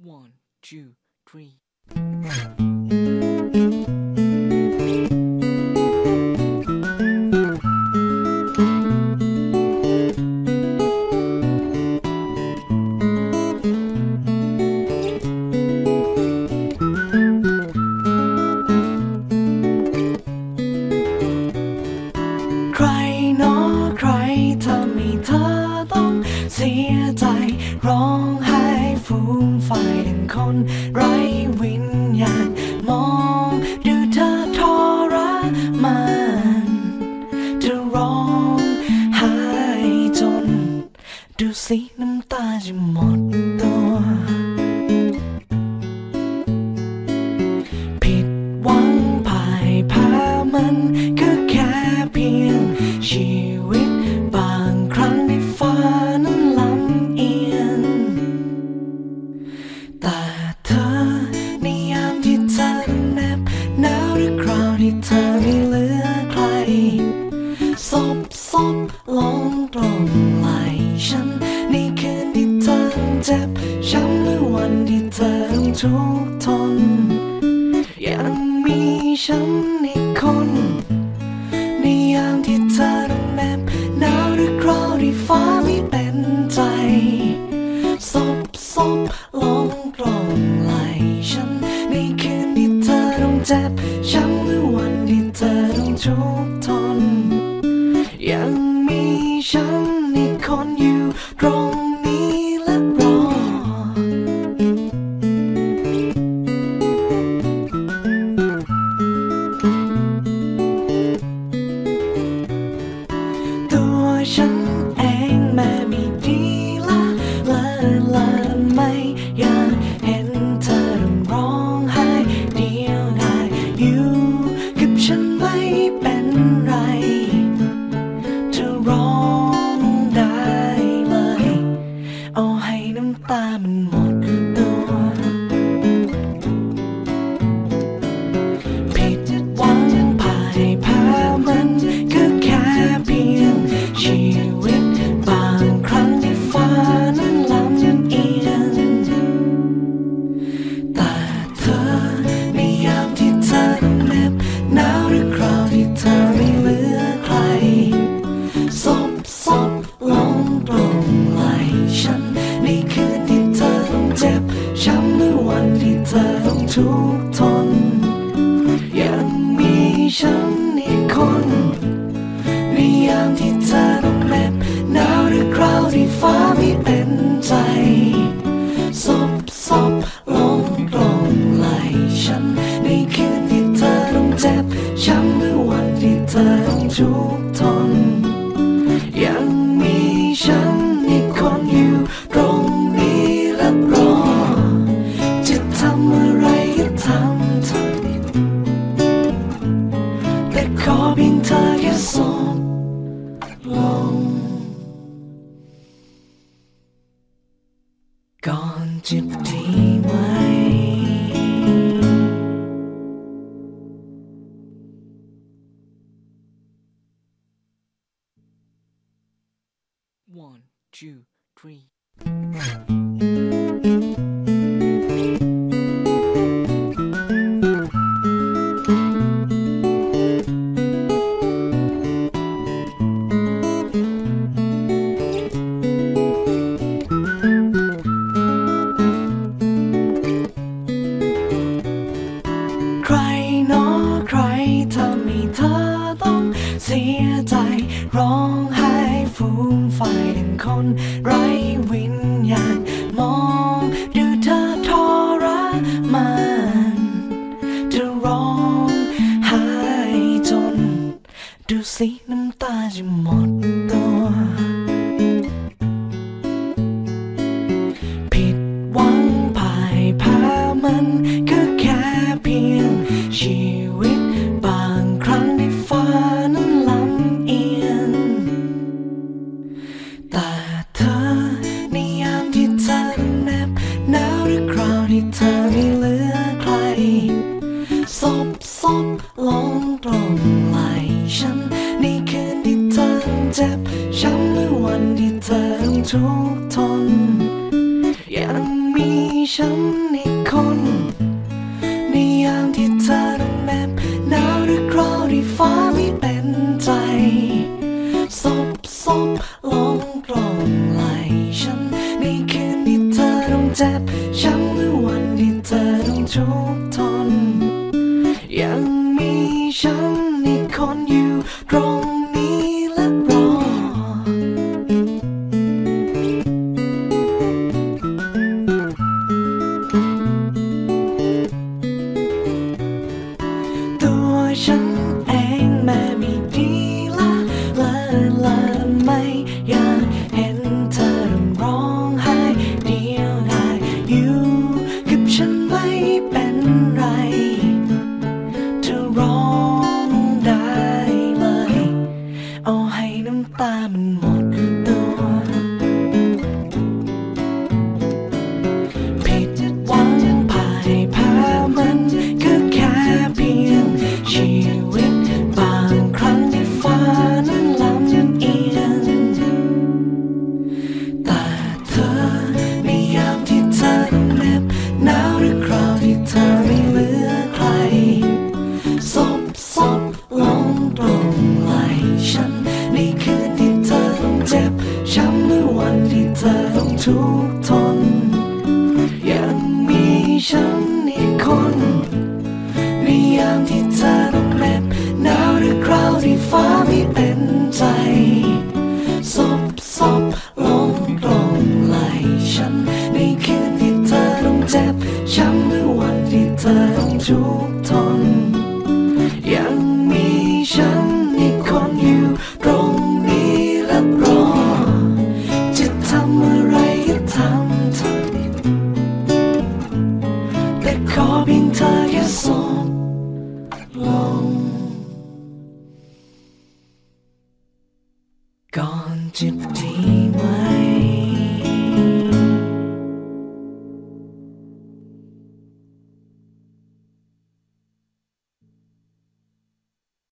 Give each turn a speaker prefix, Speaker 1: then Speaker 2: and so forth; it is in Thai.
Speaker 1: One, two, three.
Speaker 2: ใครเนาะใครทำให้เธอต้องเสียใจร้องไห้ ฟูมไฟายดังคนไร้วิญญาณมองดูเธอทรมานจะร้องไห้จน ดูสิน้ำตาจะหมดตัว ผิดหวังพ่ายแพ้มันก็แค่เพียงชีว ซบลงตรงไหลฉันในคืนที่เธอเจ็บช้ำหรือวันที่เธอทุกข์ทน ยังมีฉันอีกคน ในยามที่เธอต้องแนบหนาวหรือคราวที่ฟ้าไม่เป็นใจซบซบลงตรงไหลฉันในคืนที่เธอต้องเจ็บช้ำหรือวันที่เธอต้องทุกข์ทน วันที่เธอต้องทุกข์ทนยังมีฉันอีกคน จะดีไหม
Speaker 1: One, two, three.
Speaker 2: ร้องไห้ฟูมไฟายดังคนไร้วิญญาณมองดูเธอทรมานจะร้องไห้จน ดูสิน้ำตาจะหมดตัว ซบลงตรงไหลฉันในคืนที่เธอเจ็บช้ำหรือวันที่เธอต้องทุกข์ทนยังมีฉันอีกคนในยามที่เธอต้องเหน็บหนาวหรือคราวที่ฟ้าไม่เป็นใจซบซบลงกลงไหลฉันในคืนที่เธอต้องเจ็บช้ำหรือวันที่เธอต้องทุกข์ทน ยังมี ที่เธอต้องทุกข์ทน ยังมีฉันอีกคน ในยามที่เธอต้องเล็บหนาวหรือคราวที่ฟ้าไม่เป็นใจ ซบซบ ก่อนจะดี